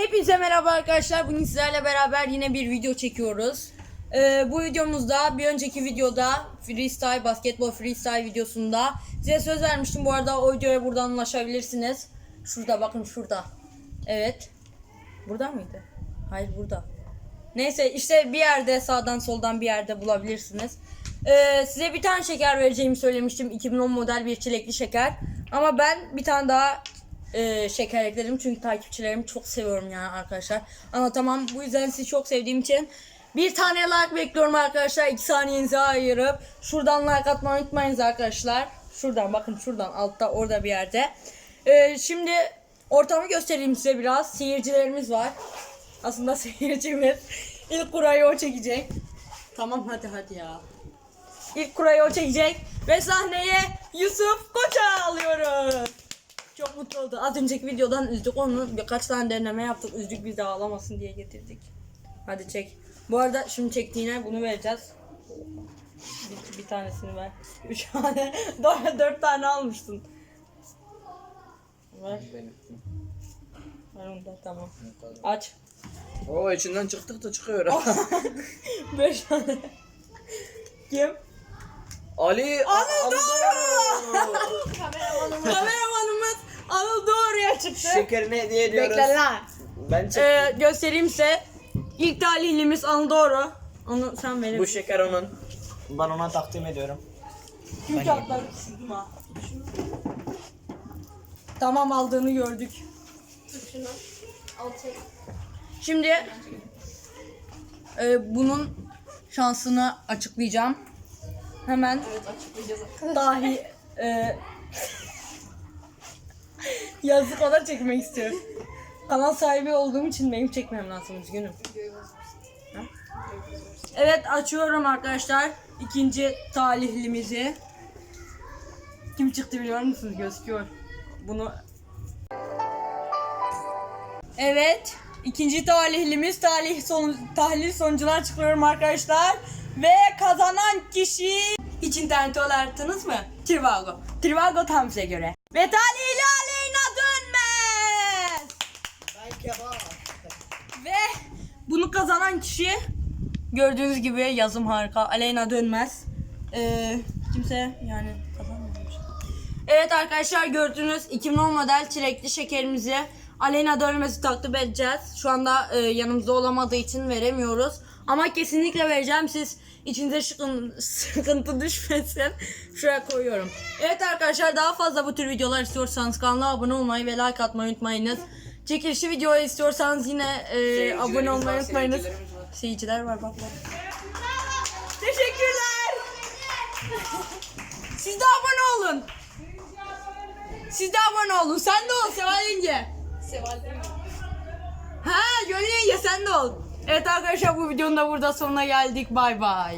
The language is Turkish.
Hepinize merhaba arkadaşlar. Bugün sizlerle beraber yine bir video çekiyoruz. Ee, bu videomuzda bir önceki videoda freestyle basketbol freestyle videosunda size söz vermiştim. Bu arada o videoya buradan ulaşabilirsiniz. Şurada bakın şurada. Evet. Burada mıydı? Hayır burada. Neyse işte bir yerde sağdan soldan bir yerde bulabilirsiniz. Ee, size bir tane şeker vereceğimi söylemiştim. 2010 model bir çilekli şeker. Ama ben bir tane daha e, şeker ekledim. Çünkü takipçilerimi çok seviyorum yani arkadaşlar. Anlatamam. Bu yüzden sizi çok sevdiğim için bir tane like bekliyorum arkadaşlar. 2 saniyenizi ayırıp şuradan like atmayı unutmayınız arkadaşlar. Şuradan bakın şuradan altta orada bir yerde. Ee, şimdi ortamı göstereyim size biraz. Seyircilerimiz var. Aslında seyircimiz. İlk kurayı o çekecek. Tamam hadi hadi ya. İlk kurayı o çekecek. Ve sahneye Yusuf Koç'a alıyoruz. Oldu. Az önceki videodan üzdük onu. Birkaç tane deneme yaptık. Üzdük biz de ağlamasın diye getirdik. Hadi çek. Bu arada şimdi çektiğine bunu vereceğiz. Bir, bir tanesini ver. Üç tane. Dört, dört tane almıştın. Ver. Ver onu da tamam. Aç. Oo içinden çıktık da çıkıyor. Beş tane. Kim? Ali Anıl Doğru. Kameramanımız Anıl Doğru'ya çıktı. Şekerini hediye ediyoruz. Bekle lan. Ben çek. Ee, göstereyim size. İlk talihlimiz Anıl Doğru. Onu sen verin. Bu şeker onun. Ben ona takdim ediyorum. Tüm kağıtları düşürdüm ha. Tamam aldığını gördük. Şimdi e, bunun şansını açıklayacağım. Hemen dahi e, yazık ona çekmek istiyorum. Kanal sahibi olduğum için benim çekmem lazım üzgünüm. Ha? Evet açıyorum arkadaşlar. ikinci talihlimizi. Kim çıktı biliyor musunuz? Gözüküyor. Bunu Evet. ikinci talihlimiz talih son tahlil sonucunu açıklıyorum arkadaşlar. Ve kazanan kişi hiç interneti alerttiniz mı? Trivago. Trivago tam size göre. Ve talihli dönmez. Ve bunu kazanan kişi gördüğünüz gibi yazım harika. Aleyna dönmez. Ee, kimse yani kazanmamış. Evet arkadaşlar gördüğünüz 2010 model çilekli şekerimizi Aleyna dönmesi takdim edeceğiz. Şu anda e, yanımızda olamadığı için veremiyoruz. Ama kesinlikle vereceğim. Siz içinize sıkıntı düşmesin. Şuraya koyuyorum. Evet arkadaşlar daha fazla bu tür videolar istiyorsanız kanala abone olmayı ve like atmayı unutmayınız. Çekilişi video istiyorsanız yine e, abone olmayı var, unutmayınız. seyircilerimiz var. Seyirciler var bak bak. Teşekkürler. Siz de abone olun. Siz de abone olun. Sen de ol Seval yenge. Seval? Ha Gönül yenge sen de ol. Evet arkadaşlar bu videonun da burada sonuna geldik. Bay bay.